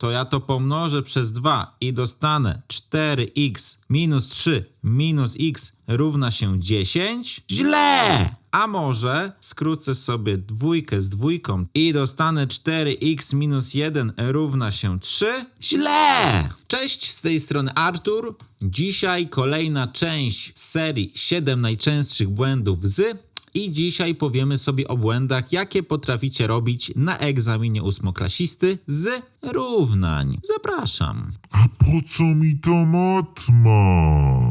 to ja to pomnożę przez 2 i dostanę 4x minus 3 minus x równa się 10? Źle! A może skrócę sobie dwójkę z dwójką i dostanę 4x minus 1 równa się 3? Źle! Cześć, z tej strony Artur. Dzisiaj kolejna część serii 7 najczęstszych błędów z i dzisiaj powiemy sobie o błędach, jakie potraficie robić na egzaminie ósmoklasisty z równań. Zapraszam. A po co mi to matma?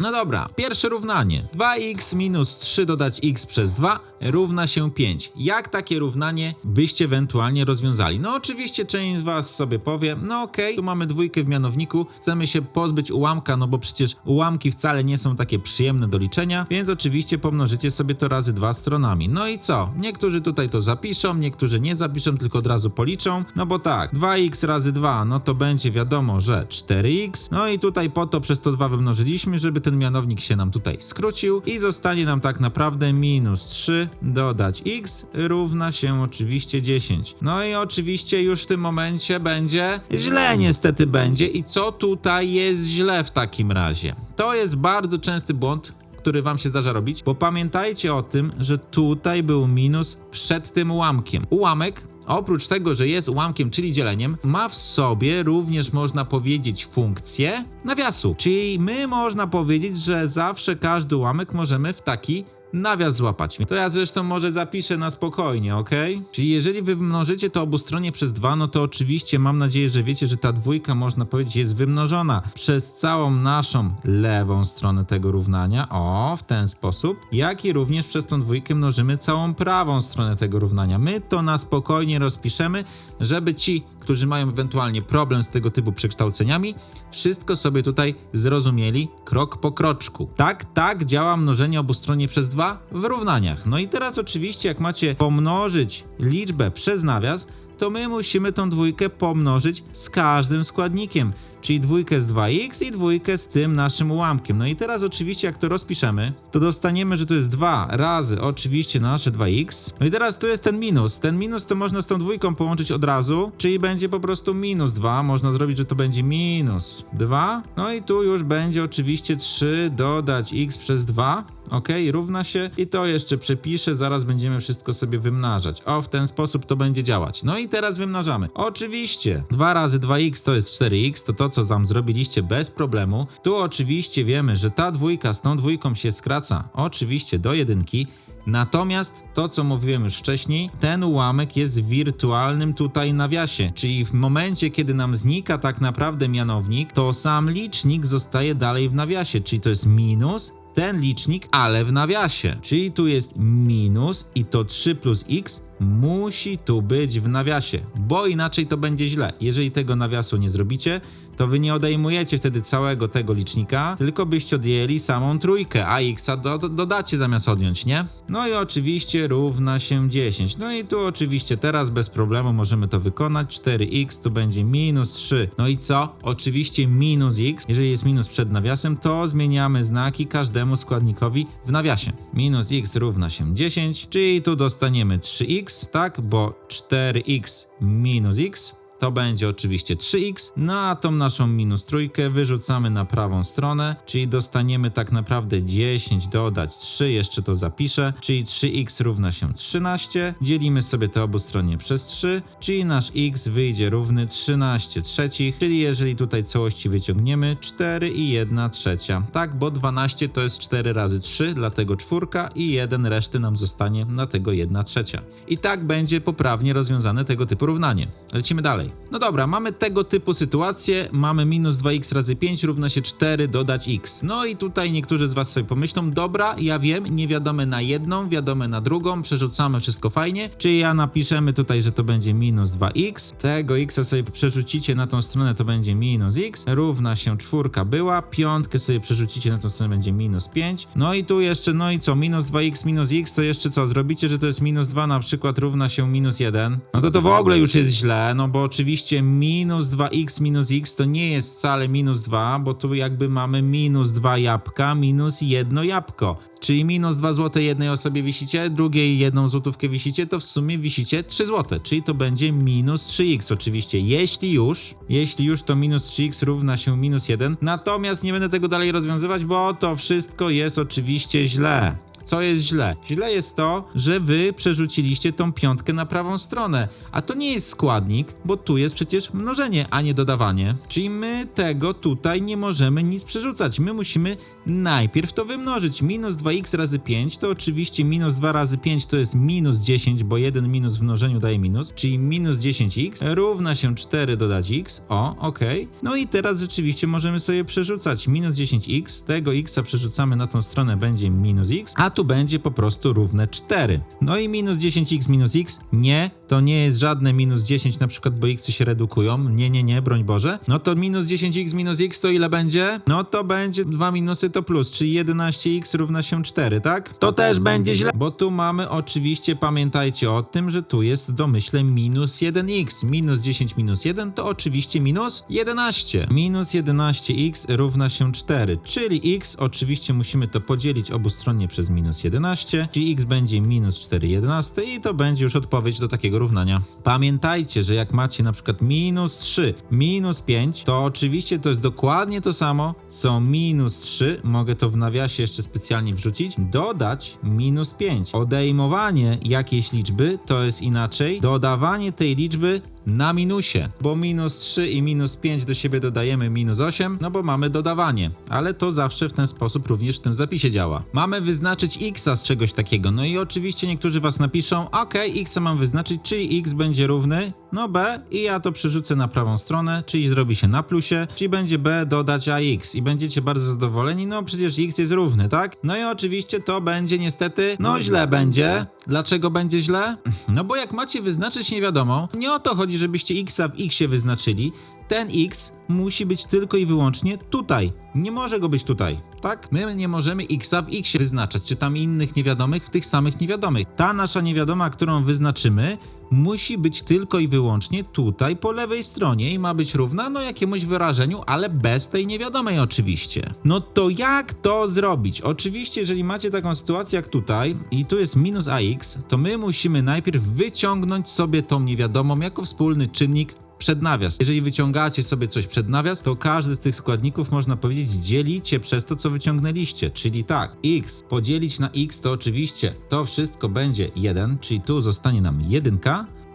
No dobra, pierwsze równanie. 2x minus 3 dodać x przez 2 równa się 5. Jak takie równanie byście ewentualnie rozwiązali? No oczywiście część z was sobie powie, no okej, tu mamy dwójkę w mianowniku, chcemy się pozbyć ułamka, no bo przecież ułamki wcale nie są takie przyjemne do liczenia, więc oczywiście pomnożycie sobie to razy dwa stronami. No i co? Niektórzy tutaj to zapiszą, niektórzy nie zapiszą, tylko od razu policzą, no bo tak, 2x razy 2, no to będzie wiadomo, że 4x, no i tutaj po to przez to 2 wymnożyliśmy, żeby ten mianownik się nam tutaj skrócił i zostanie nam tak naprawdę minus 3 dodać x równa się oczywiście 10. No i oczywiście już w tym momencie będzie źle niestety będzie i co tutaj jest źle w takim razie? To jest bardzo częsty błąd, który wam się zdarza robić, bo pamiętajcie o tym, że tutaj był minus przed tym ułamkiem. Ułamek Oprócz tego, że jest ułamkiem, czyli dzieleniem, ma w sobie również można powiedzieć funkcję nawiasu. Czyli my można powiedzieć, że zawsze każdy ułamek możemy w taki nawias złapać. To ja zresztą może zapiszę na spokojnie, ok? Czyli jeżeli wy mnożycie to obustronie przez 2, no to oczywiście mam nadzieję, że wiecie, że ta dwójka można powiedzieć jest wymnożona przez całą naszą lewą stronę tego równania, o, w ten sposób, jak i również przez tą dwójkę mnożymy całą prawą stronę tego równania. My to na spokojnie rozpiszemy, żeby ci, którzy mają ewentualnie problem z tego typu przekształceniami, wszystko sobie tutaj zrozumieli krok po kroczku. Tak, tak działa mnożenie obustronnie przez 2 w równaniach. No i teraz oczywiście jak macie pomnożyć liczbę przez nawias, to my musimy tą dwójkę pomnożyć z każdym składnikiem, czyli dwójkę z 2x i dwójkę z tym naszym ułamkiem. No i teraz oczywiście jak to rozpiszemy, to dostaniemy, że to jest 2 razy oczywiście nasze 2x. No i teraz tu jest ten minus. Ten minus to można z tą dwójką połączyć od razu, czyli będzie po prostu minus 2. Można zrobić, że to będzie minus 2. No i tu już będzie oczywiście 3 dodać x przez 2. Ok, równa się i to jeszcze przepiszę, zaraz będziemy wszystko sobie wymnażać. O, w ten sposób to będzie działać. No i teraz wymnażamy. Oczywiście, 2 razy 2x to jest 4x, to to co tam zrobiliście bez problemu. Tu oczywiście wiemy, że ta dwójka z tą dwójką się skraca oczywiście do jedynki. Natomiast to, co mówiłem już wcześniej, ten ułamek jest wirtualnym tutaj nawiasie, czyli w momencie, kiedy nam znika tak naprawdę mianownik, to sam licznik zostaje dalej w nawiasie, czyli to jest minus ten licznik, ale w nawiasie. Czyli tu jest minus i to 3 plus x musi tu być w nawiasie, bo inaczej to będzie źle. Jeżeli tego nawiasu nie zrobicie, to wy nie odejmujecie wtedy całego tego licznika, tylko byście odjęli samą trójkę, a x do, do, dodacie zamiast odjąć, nie? No i oczywiście równa się 10. No i tu oczywiście teraz bez problemu możemy to wykonać. 4x tu będzie minus 3. No i co? Oczywiście minus x. Jeżeli jest minus przed nawiasem, to zmieniamy znaki każdemu składnikowi w nawiasie. Minus x równa się 10, czyli tu dostaniemy 3x, tak? Bo 4x minus x to będzie oczywiście 3x, no a tą naszą minus trójkę wyrzucamy na prawą stronę, czyli dostaniemy tak naprawdę 10 dodać 3, jeszcze to zapiszę, czyli 3x równa się 13, dzielimy sobie to obustronnie przez 3, czyli nasz x wyjdzie równy 13 trzecich, czyli jeżeli tutaj całości wyciągniemy 4 i 1 trzecia, tak, bo 12 to jest 4 razy 3, dlatego czwórka i 1 reszty nam zostanie na tego 1 trzecia. I tak będzie poprawnie rozwiązane tego typu równanie. Lecimy dalej. No dobra, mamy tego typu sytuację, mamy minus 2x razy 5 równa się 4 dodać x. No i tutaj niektórzy z was sobie pomyślą, dobra, ja wiem, nie wiadome na jedną, wiadome na drugą, przerzucamy wszystko fajnie, czyli ja napiszemy tutaj, że to będzie minus 2x, tego x sobie przerzucicie na tą stronę, to będzie minus x, równa się czwórka była, piątkę sobie przerzucicie na tą stronę, będzie minus 5, no i tu jeszcze, no i co, minus 2x minus x, to jeszcze co, zrobicie, że to jest minus 2 na przykład równa się minus 1, no to to w ogóle już jest źle, no bo oczywiście minus 2x minus x to nie jest wcale minus 2, bo tu jakby mamy minus 2 jabłka minus jedno jabłko. Czyli minus 2 zł jednej osobie wisicie, drugiej jedną złotówkę wisicie, to w sumie wisicie 3 zł, czyli to będzie minus 3x oczywiście. Jeśli już, jeśli już to minus 3x równa się minus 1. Natomiast nie będę tego dalej rozwiązywać, bo to wszystko jest oczywiście źle. Co jest źle? Źle jest to, że wy przerzuciliście tą piątkę na prawą stronę, a to nie jest składnik, bo tu jest przecież mnożenie, a nie dodawanie. Czyli my tego tutaj nie możemy nic przerzucać. My musimy najpierw to wymnożyć. Minus 2x razy 5 to oczywiście minus 2 razy 5 to jest minus 10, bo 1 minus w mnożeniu daje minus, czyli minus 10x równa się 4 dodać x. O, ok. No i teraz rzeczywiście możemy sobie przerzucać. Minus 10x, tego x przerzucamy na tą stronę, będzie minus x, a tu będzie po prostu równe 4. No i minus 10x minus x, nie, to nie jest żadne minus 10 na przykład, bo x się redukują. Nie, nie, nie, broń Boże. No to minus 10x minus x to ile będzie? No to będzie dwa minusy to plus, czyli 11x równa się 4, tak? To też będzie źle, bo tu mamy oczywiście, pamiętajcie o tym, że tu jest w domyśle minus 1x. Minus 10 minus 1 to oczywiście minus 11. Minus 11x równa się 4, czyli x oczywiście musimy to podzielić obustronnie przez minus 11, czyli x będzie minus 4 11 i to będzie już odpowiedź do takiego równania. Pamiętajcie, że jak macie na przykład minus 3, minus 5, to oczywiście to jest dokładnie to samo, co minus 3, mogę to w nawiasie jeszcze specjalnie wrzucić, dodać minus 5. Odejmowanie jakiejś liczby to jest inaczej, dodawanie tej liczby na minusie, bo minus 3 i minus 5 do siebie dodajemy minus 8, no bo mamy dodawanie, ale to zawsze w ten sposób również w tym zapisie działa. Mamy wyznaczyć x z czegoś takiego, no i oczywiście niektórzy was napiszą, ok, x mam wyznaczyć, czyli x będzie równy, no b i ja to przerzucę na prawą stronę, czyli zrobi się na plusie, czyli będzie b dodać ax i będziecie bardzo zadowoleni, no przecież x jest równy, tak? No i oczywiście to będzie niestety, no źle będzie. Dlaczego będzie źle? No bo jak macie wyznaczyć nie wiadomo, nie o to chodzi, żebyście x w x wyznaczyli, ten x musi być tylko i wyłącznie tutaj. Nie może go być tutaj, tak? My nie możemy x w x wyznaczać, czy tam innych niewiadomych w tych samych niewiadomych. Ta nasza niewiadoma, którą wyznaczymy, musi być tylko i wyłącznie tutaj po lewej stronie i ma być równa no jakiemuś wyrażeniu, ale bez tej niewiadomej oczywiście. No to jak to zrobić? Oczywiście, jeżeli macie taką sytuację jak tutaj i tu jest minus ax, to my musimy najpierw wyciągnąć sobie tą niewiadomą jako wspólny czynnik przed nawias. Jeżeli wyciągacie sobie coś przed nawias, to każdy z tych składników można powiedzieć dzielicie przez to, co wyciągnęliście. Czyli tak, x podzielić na x to oczywiście to wszystko będzie 1, czyli tu zostanie nam 1.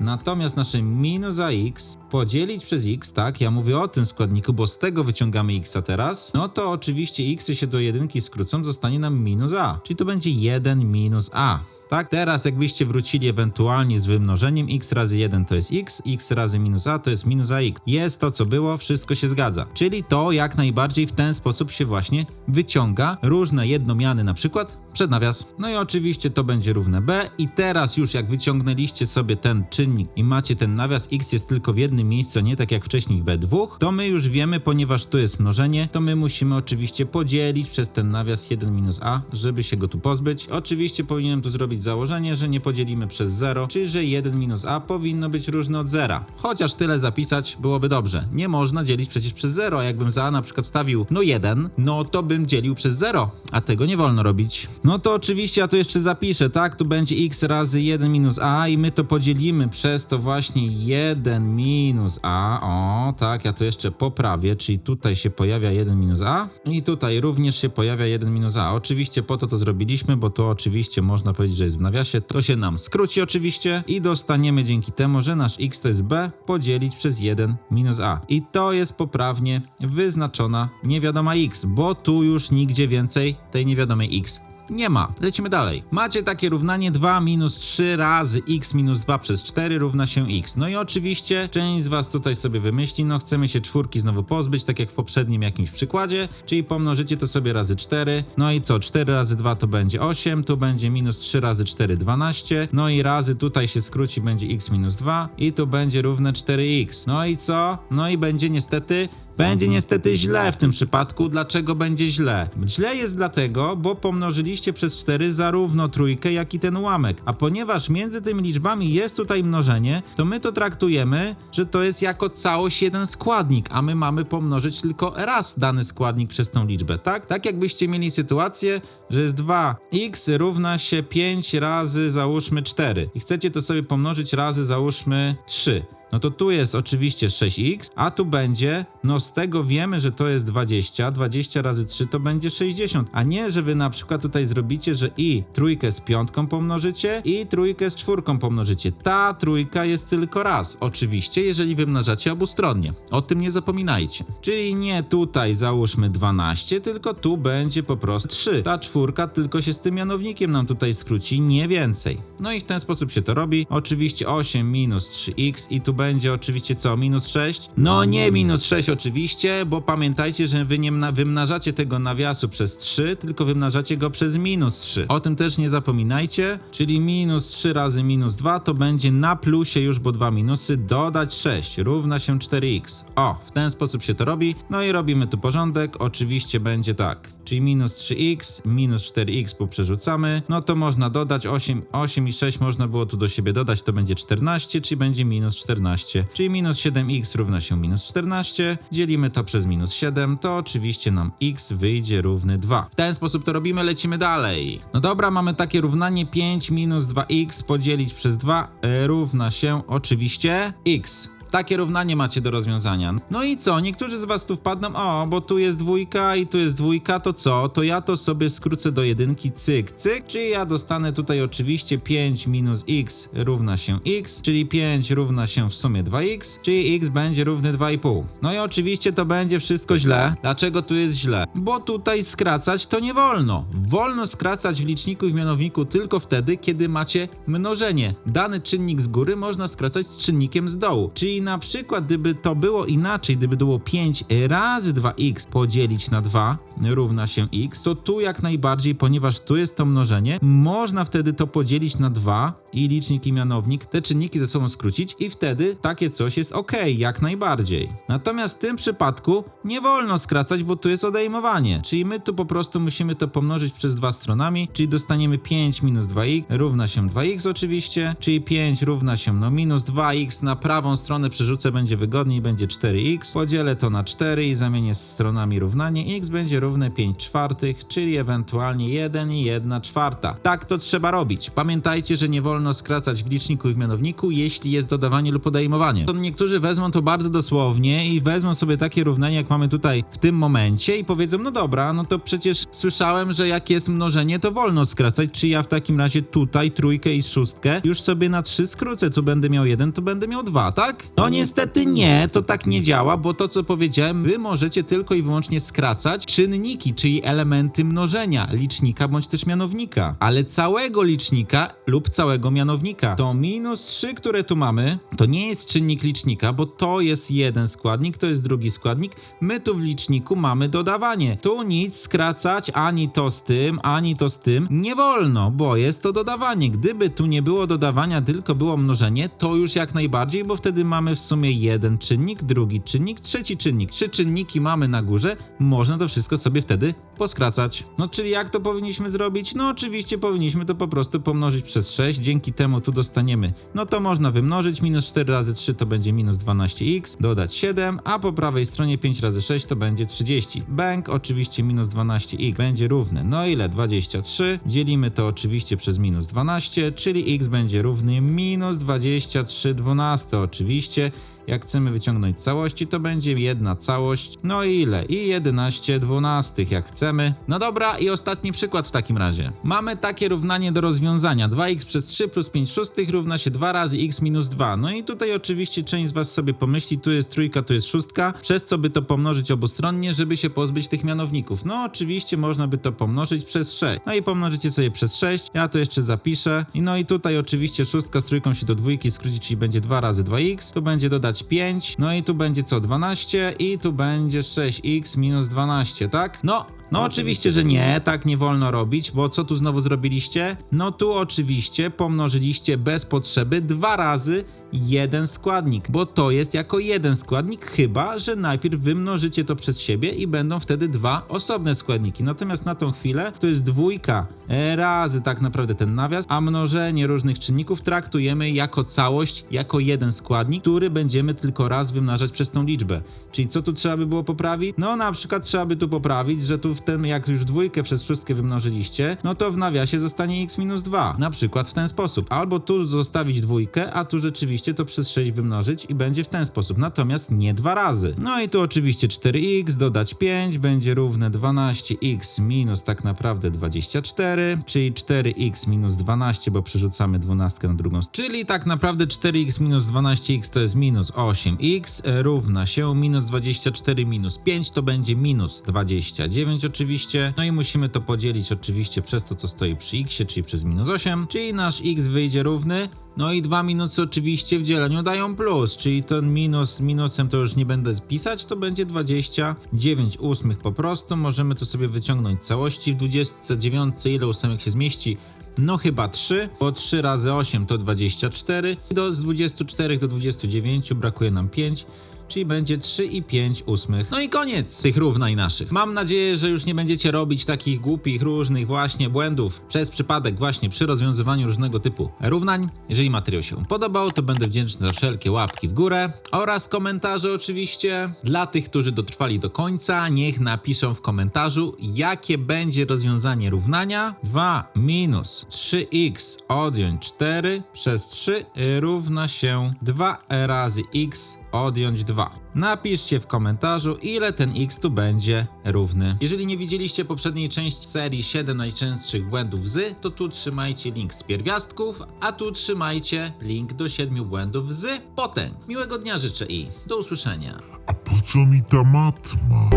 Natomiast nasze minus ax podzielić przez x, tak, ja mówię o tym składniku, bo z tego wyciągamy x teraz, no to oczywiście x się do jedynki skrócą, zostanie nam minus a, czyli to będzie 1 minus a. Tak, teraz jakbyście wrócili ewentualnie z wymnożeniem x razy 1 to jest x, x razy minus a to jest minus ax. Jest to co było, wszystko się zgadza. Czyli to jak najbardziej w ten sposób się właśnie wyciąga różne jednomiany na przykład przed nawias. No i oczywiście to będzie równe b i teraz już jak wyciągnęliście sobie ten czynnik i macie ten nawias x jest tylko w jednym miejscu, a nie tak jak wcześniej we dwóch, to my już wiemy, ponieważ tu jest mnożenie, to my musimy oczywiście podzielić przez ten nawias 1 minus a, żeby się go tu pozbyć. Oczywiście powinienem tu zrobić założenie, że nie podzielimy przez 0, czyli że 1 minus a powinno być różne od zera. Chociaż tyle zapisać byłoby dobrze. Nie można dzielić przecież przez 0, a jakbym za a na przykład stawił no 1, no to bym dzielił przez 0, a tego nie wolno robić. No to oczywiście ja tu jeszcze zapiszę, tak? Tu będzie x razy 1 minus a i my to podzielimy przez to właśnie 1 minus a. O, tak, ja to jeszcze poprawię, czyli tutaj się pojawia 1 minus a i tutaj również się pojawia 1 minus a. Oczywiście po to to zrobiliśmy, bo to oczywiście można powiedzieć, że jest w nawiasie. To się nam skróci oczywiście i dostaniemy dzięki temu, że nasz x to jest b podzielić przez 1 minus a. I to jest poprawnie wyznaczona niewiadoma x, bo tu już nigdzie więcej tej niewiadomej x nie ma. Lecimy dalej. Macie takie równanie 2 minus 3 razy x minus 2 przez 4 równa się x. No i oczywiście część z was tutaj sobie wymyśli, no chcemy się czwórki znowu pozbyć, tak jak w poprzednim jakimś przykładzie, czyli pomnożycie to sobie razy 4. No i co? 4 razy 2 to będzie 8, tu będzie minus 3 razy 4 12, no i razy tutaj się skróci, będzie x minus 2 i tu będzie równe 4x. No i co? No i będzie niestety Będzie niestety źle w tym przypadku. Dlaczego będzie źle? Źle jest dlatego, bo pomnożyliście przez 4 zarówno trójkę, jak i ten ułamek. A ponieważ między tymi liczbami jest tutaj mnożenie, to my to traktujemy, że to jest jako całość jeden składnik, a my mamy pomnożyć tylko raz dany składnik przez tą liczbę, tak? Tak jakbyście mieli sytuację, że jest 2x równa się 5 razy załóżmy 4 i chcecie to sobie pomnożyć razy załóżmy 3. No to tu jest oczywiście 6x, a tu będzie, no z tego wiemy, że to jest 20, 20 razy 3 to będzie 60, a nie, że wy na przykład tutaj zrobicie, że i trójkę z piątką pomnożycie i trójkę z czwórką pomnożycie. Ta trójka jest tylko raz, oczywiście, jeżeli wymnażacie obustronnie. O tym nie zapominajcie. Czyli nie tutaj załóżmy 12, tylko tu będzie po prostu 3. Ta czwórka tylko się z tym mianownikiem nam tutaj skróci, nie więcej. No i w ten sposób się to robi. Oczywiście 8 minus 3x i tu będzie oczywiście co? Minus 6? No nie minus 6 oczywiście, bo pamiętajcie, że wy nie mna- wymnażacie tego nawiasu przez 3, tylko wymnażacie go przez minus 3. O tym też nie zapominajcie, czyli minus 3 razy minus 2 to będzie na plusie już, bo dwa minusy, dodać 6 równa się 4x. O, w ten sposób się to robi. No i robimy tu porządek, oczywiście będzie tak, czyli minus 3x, minus 4x poprzerzucamy, no to można dodać 8, 8 i 6 można było tu do siebie dodać, to będzie 14, czyli będzie minus 14, czyli minus 7x równa się minus 14, dzielimy to przez minus 7, to oczywiście nam x wyjdzie równy 2. W ten sposób to robimy, lecimy dalej. No dobra, mamy takie równanie 5 minus 2x podzielić przez 2 e, równa się oczywiście x. Takie równanie macie do rozwiązania. No i co? Niektórzy z was tu wpadną, o, bo tu jest dwójka i tu jest dwójka, to co? To ja to sobie skrócę do jedynki, cyk, cyk, czyli ja dostanę tutaj oczywiście 5 minus x równa się x, czyli 5 równa się w sumie 2x, czyli x będzie równy 2,5. No i oczywiście to będzie wszystko źle. Dlaczego tu jest źle? Bo tutaj skracać to nie wolno. Wolno skracać w liczniku i w mianowniku tylko wtedy, kiedy macie mnożenie. Dany czynnik z góry można skracać z czynnikiem z dołu. Czyli na przykład, gdyby to było inaczej, gdyby było 5 razy 2x podzielić na 2 równa się x, to tu jak najbardziej, ponieważ tu jest to mnożenie, można wtedy to podzielić na 2 i licznik i mianownik, te czynniki ze sobą skrócić i wtedy takie coś jest ok, jak najbardziej. Natomiast w tym przypadku nie wolno skracać, bo tu jest odejmowanie, czyli my tu po prostu musimy to pomnożyć przez dwa stronami, czyli dostaniemy 5 minus 2x równa się 2x oczywiście, czyli 5 równa się no minus 2x na prawą stronę przerzucę, będzie wygodniej, będzie 4x, podzielę to na 4 i zamienię z stronami równanie, x będzie równe 5 czwartych, czyli ewentualnie 1 i 1 czwarta. Tak to trzeba robić. Pamiętajcie, że nie wolno skracać w liczniku i w mianowniku, jeśli jest dodawanie lub odejmowanie. To niektórzy wezmą to bardzo dosłownie i wezmą sobie takie równanie, jak mamy tutaj w tym momencie i powiedzą, no dobra, no to przecież słyszałem, że jak jest mnożenie, to wolno skracać, czy ja w takim razie tutaj trójkę i szóstkę już sobie na 3 skrócę, tu będę miał 1, to będę miał 2, tak? No niestety nie, to tak nie działa, bo to co powiedziałem, wy możecie tylko i wyłącznie skracać czynniki, czyli elementy mnożenia licznika bądź też mianownika, ale całego licznika lub całego mianownika. To minus 3, które tu mamy, to nie jest czynnik licznika, bo to jest jeden składnik, to jest drugi składnik. My tu w liczniku mamy dodawanie. Tu nic skracać ani to z tym, ani to z tym nie wolno, bo jest to dodawanie. Gdyby tu nie było dodawania, tylko było mnożenie, to już jak najbardziej, bo wtedy mamy w sumie jeden czynnik, drugi czynnik, trzeci czynnik. Trzy czynniki mamy na górze, można to wszystko sobie wtedy poskracać. No czyli jak to powinniśmy zrobić? No oczywiście powinniśmy to po prostu pomnożyć przez 6, dzięki temu tu dostaniemy. No to można wymnożyć, minus 4 razy 3 to będzie minus 12x, dodać 7, a po prawej stronie 5 razy 6 to będzie 30. Bank oczywiście minus 12x będzie równe, no ile? 23. Dzielimy to oczywiście przez minus 12, czyli x będzie równy minus 23 12 oczywiście. Jak chcemy wyciągnąć całości, to będzie jedna całość. No i ile? I 11 dwunastych, jak chcemy. No dobra, i ostatni przykład w takim razie. Mamy takie równanie do rozwiązania. 2x przez 3 plus 5 szóstych równa się 2 razy x minus 2. No i tutaj oczywiście część z was sobie pomyśli, tu jest trójka, tu jest szóstka, przez co by to pomnożyć obustronnie, żeby się pozbyć tych mianowników. No oczywiście można by to pomnożyć przez 6. No i pomnożycie sobie przez 6. Ja to jeszcze zapiszę. I no i tutaj oczywiście szóstka z trójką się do dwójki skróci, czyli będzie 2 razy 2x. Tu będzie dodać 5. No i tu będzie co? 12 i tu będzie 6x minus 12, tak? No, No oczywiście, że nie, tak nie wolno robić, bo co tu znowu zrobiliście? No tu oczywiście pomnożyliście bez potrzeby dwa razy jeden składnik, bo to jest jako jeden składnik, chyba że najpierw wymnożycie to przez siebie i będą wtedy dwa osobne składniki. Natomiast na tą chwilę to jest dwójka e, razy tak naprawdę ten nawias, a mnożenie różnych czynników traktujemy jako całość, jako jeden składnik, który będziemy tylko raz wymnażać przez tą liczbę. Czyli co tu trzeba by było poprawić? No na przykład trzeba by tu poprawić, że tu w tym jak już dwójkę przez wszystkie wymnożyliście, no to w nawiasie zostanie x minus 2. Na przykład w ten sposób. Albo tu zostawić dwójkę, a tu rzeczywiście to przez 6 wymnożyć i będzie w ten sposób. Natomiast nie dwa razy. No i tu oczywiście 4x dodać 5 będzie równe 12x minus tak naprawdę 24, czyli 4x minus 12, bo przerzucamy 12 na drugą stronę. Czyli tak naprawdę 4x minus 12x to jest minus 8x e, równa się minus 24 minus 5 to będzie minus 29 oczywiście. No i musimy to podzielić oczywiście przez to, co stoi przy x, czyli przez minus 8, czyli nasz x wyjdzie równy no i dwa minusy oczywiście w dzieleniu dają plus, czyli ten minus z minusem to już nie będę spisać, to będzie 29 ósmych po prostu. Możemy to sobie wyciągnąć całości. W 29 ile ósemek się zmieści? No chyba 3, bo 3 razy 8 to 24. Do, z 24 do 29 brakuje nam 5 czyli będzie 3 i 5 ósmych. No i koniec tych równań naszych. Mam nadzieję, że już nie będziecie robić takich głupich, różnych właśnie błędów przez przypadek właśnie przy rozwiązywaniu różnego typu równań. Jeżeli materiał się podobał, to będę wdzięczny za wszelkie łapki w górę oraz komentarze oczywiście. Dla tych, którzy dotrwali do końca, niech napiszą w komentarzu, jakie będzie rozwiązanie równania 2 minus 3x odjąć 4 przez 3 równa się 2 razy x odjąć 2. Napiszcie w komentarzu, ile ten x tu będzie równy. Jeżeli nie widzieliście poprzedniej części serii 7 najczęstszych błędów z, to tu trzymajcie link z pierwiastków, a tu trzymajcie link do 7 błędów z potęg. Miłego dnia życzę i do usłyszenia. A po co mi ta matma?